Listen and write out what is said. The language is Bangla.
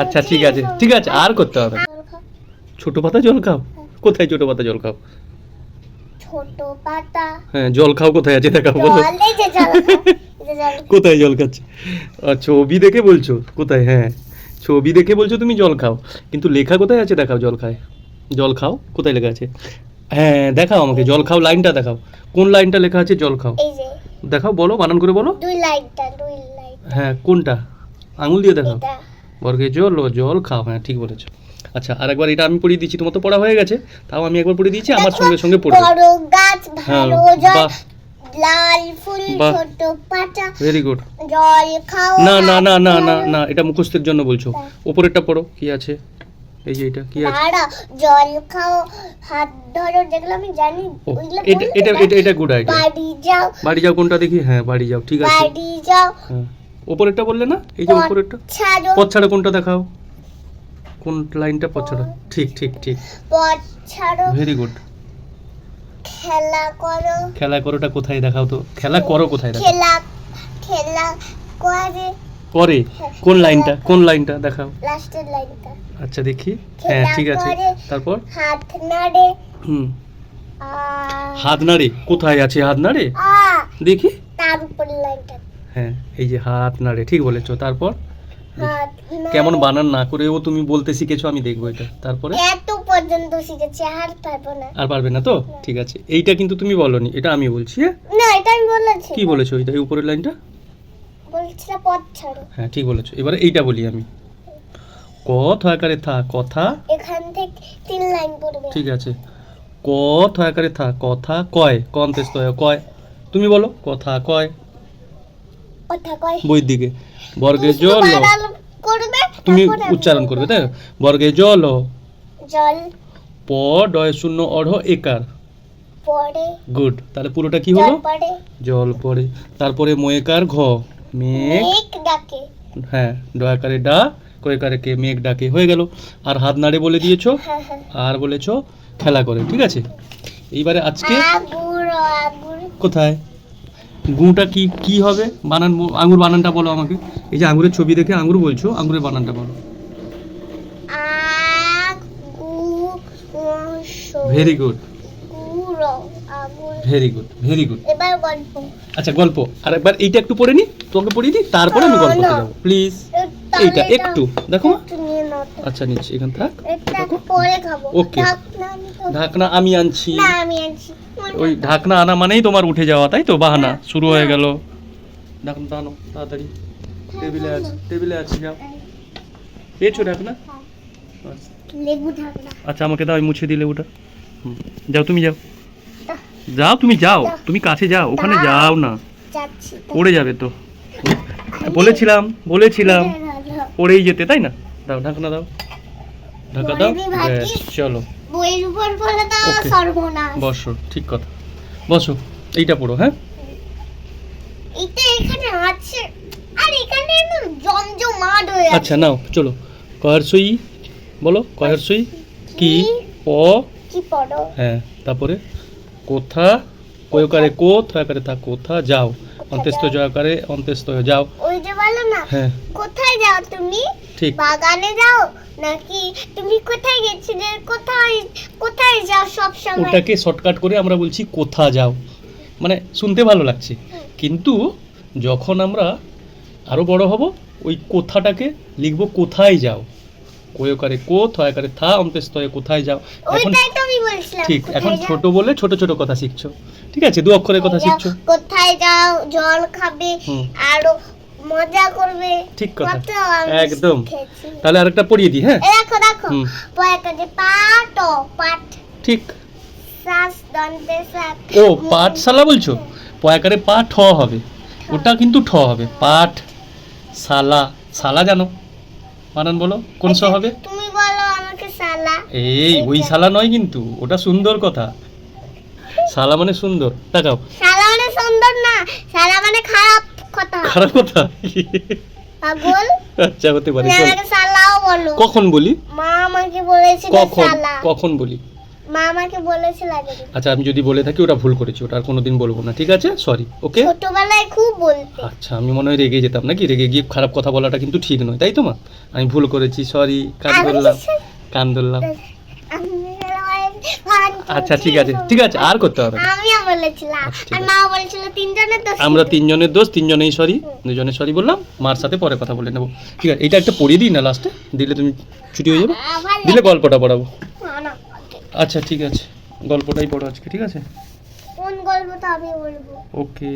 আচ্ছা ঠিক আছে। ঠিক আছে আর করতে হবে। ছোট পাতা জল খাও। কোথায় ছোট পাতা জল খাও? ছোট পাতা। হ্যাঁ জল খাও কোথায় আছে দেখাও বলো। কোথায় জল খাচ্ছে? ছবি দেখে বলছো? কোথায়? হ্যাঁ। ছবি দেখে বলছো তুমি জল খাও। কিন্তু লেখা কোথায় আছে দেখাও জল খায়? জল খাও কোথায় লেখা আছে? হ্যাঁ দেখাও আমাকে জল খাও লাইনটা দেখাও। কোন লাইনটা লেখা আছে জল খাও। দেখাও বলো বানান করে বলো। দুই লাইটটা দুই লাইট হ্যাঁ কোনটা? আঙুল দিয়ে দেখাও। বর্গে জল ও জল খাও হ্যাঁ ঠিক বলেছ। আচ্ছা আর একবার এটা আমি পড়িয়ে দিচ্ছি তোমার তো পড়া হয়ে গেছে তাও আমি একবার পড়িয়ে দিয়েছি আমার সঙ্গে সঙ্গে পড়বে। বড় গাছ হ্যাঁ ভালো জল লাল ফুল। ছোট পাতা ভেরি গুড জল খাও না না না না না না এটা মুখস্থের জন্য বলছো। ওপরেরটা পড়ো কি আছে? এই যে এটা কি আছে? দাঁড়া জল খাও হাত ধরো যেগুলো আমি জানি ওইগুলো এটা এটা এটা এটা গুড আইডিয়া বাড়ি যাও। বাড়ি যাও কোনটা দেখি? হ্যাঁ বাড়ি যাও ঠিক আছে। বাড়ি যাও। হ্যাঁ। ওপরেরটা বললে না? এই যে ওপরেরটা ছাড়ো পথ ছাড়া কোনটা দেখাও? কোন লাইনটা পথ ছাড়া ঠিক ঠিক ঠিক। পথ ছাড়ো ভেরি গুড খেলা করো। খেলা করোটা কোথায় দেখাও তো? খেলা করো কোথায় দেখাও? খেলা খেলা করে। করে। কোন লাইনটা? কোন লাইনটা? দেখাও। লাস্টের লাইনটা। আচ্ছা দেখি। হ্যাঁ ঠিক আছে। তারপর? হাত নাড়ে। হুম। হাত নাড়ে? কোথায় আছে হাত নাড়ে? দেখি। তার উপর লাইনটা। হ্যাঁ এই যে হাত নাড়ে ঠিক বলেছ। তারপর? কেমন বানান না করেও তুমি বলতে শিখেছো আমি দেখব এটা। তারপরে? এত পর্যন্ত শিখেছি আর পারব না। আর পারবে না তো? ঠিক আছে। এইটা কিন্তু তুমি বলনি এটা আমি বলছি হ্যাঁ? না এটা আমি বলেছি। কি বলেছ এইটা এই উপরের লাইনটা? বলছিলাম পথ ছাড়ো। হ্যাঁ ঠিক বলেছ। এবারে এইটা বলি আমি। ক থয়াকারে থা কথা। এখান থেকে তিন লাইন পড়বে। ঠিক আছে। ক থয়াকারে থা কথা কয়। কন্তেস কয়। তুমি বলো কথা কয়। কথা কয়। বইয়ের দিকে বর্গে জল করবে তুমি উচ্চারণ করবে তাই বর্গে জল জল। প ডয় শূন্য অঢ় একার। পড়ে। গুড। তাহলে পুরোটা কি হলো? জল পড়ে। তারপরে ময়েকার ঘ মেঘ। ডাকে। হ্যাঁ ডয়াকারে ডা কয়েকারে কে মেঘ ডাকে। হয়ে গেল। আর হাত নাড়ে বলে দিয়েছ? হ্যাঁ হ্যাঁ। আর বলেছ খেলা করে ঠিক আছে? এইবারে আজকে কোথায়? গুটা কি কি হবে? বানান আঙুর বানানটা বলো আমাকে। এই যে আঙুরের ছবি দেখে আঙুর বলছো আঙুরের বানানটা বলো। Very good very good very good এবার গল্প। আচ্ছা গল্প। আর একবার এইটা একটু পড়ে নি? তোকে পড়িয়ে দিই? তারপরে আমি গল্প। যাব। প্লিজ এইটা একটু দেখো। আচ্ছা নিচ্ছি এখান থাক। আমি ঢাকনা আমি আনছি। না আমি আনছি। ওই ঢাকনা আনা মানেই তোমার উঠে যাওয়া তাই তো? বাহানা শুরু হয়ে গেল। ঢাকনা টানো তাড়াতাড়ি। টেবিলে আছে টেবিলে আছে যাও। পেয়েছ ঢাকনা? আচ্ছা। ঢাকনা। আচ্ছা আমাকে দাও মুছে দিলে ওটা। যাও তুমি যাও। যাও তুমি যাও তুমি কাছে যাও ওখানে যাও না। পড়ে যাবে তো। বলেছিলাম বলেছিলাম। পড়েই যেতে তাই না? দাও ঢাকনা দাও। ঢাকা দাও। চলো। বইয়ের উপর বলে তো Okay. সর্বনাশ। বসো ঠিক কথা। বসো এইটা পড়ো হ্যাঁ? এটা এখানে আছে। আর এখানে না জমজমাট হয়ে আছে। আচ্ছা নাও চলো। কয়ারসই বলো কয়ারসই কি প? কি পড়ো? হ্যাঁ তারপরে কোথা কয়কারে কো থয়াকারে থা কোথা যাও। অন্ত্যেস্ত জয়াকারে অন্ত্যেস্ত যাও। ওই যে বলো না হ্যাঁ। কোথায় যাও তুমি? ঠিক। বাগানে যাও? নাকি তুমি কোথায় গেছিলে? কোথায় কোথায় যাও সব সময়? ওটাকে শর্টকাট করে আমরা বলছি কোথা যাও? মানে শুনতে ভালো লাগছে। কিন্তু যখন আমরা আরও বড় হব ওই কোথাটাকে লিখব কোথায় যাও? কয়কারে কো থয়াকারে থা অন্ত্যেস্তয়ে কোথায় যাও? এখন ঠিক এখন? ছোট বলে ছোট ছোট কথা শিখছো। ঠিক আছে দু অক্ষরের কথা শিখছো। কোথায় যাও জল খাবে। আরও মজা করবে। ঠিক কথা। একদম। তাহলে আরেকটা পড়িয়ে দিই হ্যাঁ? দেখো দেখো। পাট ও পাট ঠিক। শ্বাস দন্তে সাত ও পাঠশালা বলছো? পয়াকারে পা ঠ হবে। ওটা কিন্তু ঠ হবে। পাঠ শালা। শালা জানো? বানান বলো কোন স হবে? তুমি বলো আমাকে সালা এই ওই শালা নয় কিন্তু ওটা সুন্দর কথা। শালা মানে সুন্দর। তাকাও সালা মানে খারাপ কথা। খারাপ কথা? পাগল? আচ্ছা হতে পারে আমাকে সালাও বলো। কখন বলি? মা আমাকে বলেছিল কখন? কখন বলি? মা আমাকে বলেছিল আগে আচ্ছা আমি যদি বলে থাকি ওটা ভুল করেছি ওটা আর কোনোদিন বলব না ঠিক আছে? সরি ওকে ছোটবেলায় খুব বলতে। আচ্ছা আমি মনে হয় রেগে যেতাম নাকি? রেগে গিয়ে খারাপ কথা বলাটা কিন্তু ঠিক নয় তাই তো মা? আমি ভুল করেছি সরি কান ধরলাম কান ধরলাম। আচ্ছা ঠিক আছে ঠিক আছে আর করতে হবে আমিও বলেছিলাম। আচ্ছা, আর মা বলেছিল তিনজনের দোষ আমরা তিনজনের দোষ তিনজনেই সরি দুজনে সরি বললাম মার সাথে পরে কথা বলে নেব। ঠিক আছে এটা একটা পড়িয়ে দিই না লাস্টে দিলে তুমি ছুটি হয়ে যাবে? দিলে গল্পটা পড়াবো। আচ্ছা ঠিক আছে গল্পটাই পড়ো আজকে ঠিক আছে? কোন গল্পটা আমি বলব? ওকে।